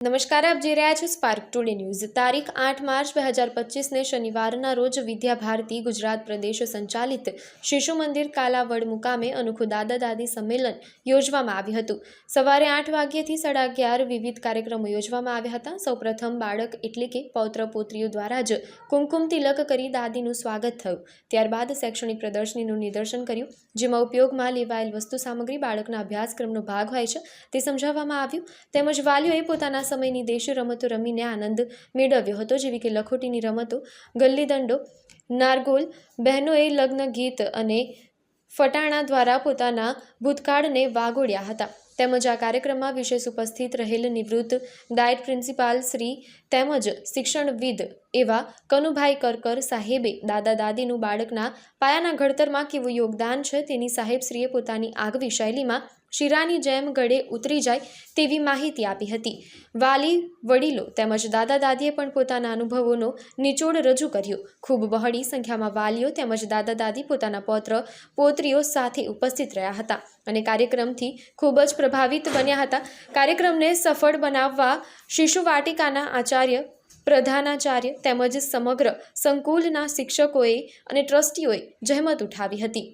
નમસ્કાર, આપ જોઈ રહ્યા છો સ્પાર્ક ટુડે ન્યૂઝ તારીખ આઠ માર્ચ બે હજાર પચીસને શનિવારના રોજ વિદ્યા ભારતી ગુજરાત પ્રદેશ સંચાલિત શિશુ મંદિર કાલાવડ મુકામે અનોખું દાદા દાદી સંમેલન યોજવામાં આવ્યું હતું. સવારે આઠ વાગ્યેથી સાડા અગિયાર વિવિધ કાર્યક્રમો યોજવામાં આવ્યા હતા. સૌપ્રથમ બાળક એટલે કે પૌત્ર પૌત્રીઓ દ્વારા જ કુમકુમ તિલક કરી દાદીનું સ્વાગત થયું. ત્યારબાદ શૈક્ષણિક પ્રદર્શનીનું નિદર્શન કર્યું, જેમાં ઉપયોગમાં લેવાયેલ વસ્તુ સામગ્રી બાળકના અભ્યાસક્રમનો ભાગ હોય છે તે સમજાવવામાં આવ્યું. તેમજ વાલીઓએ પોતાના સમયની દેશી રમતો રમીને આનંદ મેળવ્યો હતો. જેવી કે લખોટીની રમતો, ગલ્લી નારગોલ, બહેનોએ લગ્ન ગીત અને ફટાણા દ્વારા પોતાના ભૂતકાળને વાગોળ્યા હતા. તેમજ આ કાર્યક્રમમાં વિશેષ ઉપસ્થિત રહેલ નિવૃત્ત ડાયટ પ્રિન્સિપાલ શ્રી તેમજ શિક્ષણવિદ એવા કનુભાઈ કરકર સાહેબે દાદા દાદીનું બાળકના પાયાના ઘડતરમાં કેવું યોગદાન છે તેની સાહેબશ્રીએ પોતાની આગવી શૈલીમાં શીરાની જેમ ગળે ઉતરી જાય તેવી માહિતી આપી હતી. વાલી, વડીલો તેમજ દાદા દાદીએ પણ પોતાના અનુભવોનો નિચોડ રજૂ કર્યો. ખૂબ બહોળી સંખ્યામાં વાલીઓ તેમજ દાદા દાદી પોતાના પૌત્ર, પોત્રીઓ સાથે ઉપસ્થિત રહ્યા હતા અને કાર્યક્રમથી ખૂબ જ પ્રભાવિત બન્યા હતા. કાર્યક્રમને સફળ બનાવવા શિશુ વાટિકાના આચાર્ય, પ્રધાનાચાર્ય તેમજ સમગ્ર સંકુલના શિક્ષકોએ અને ટ્રસ્ટીઓએ જહેમત ઉઠાવી હતી.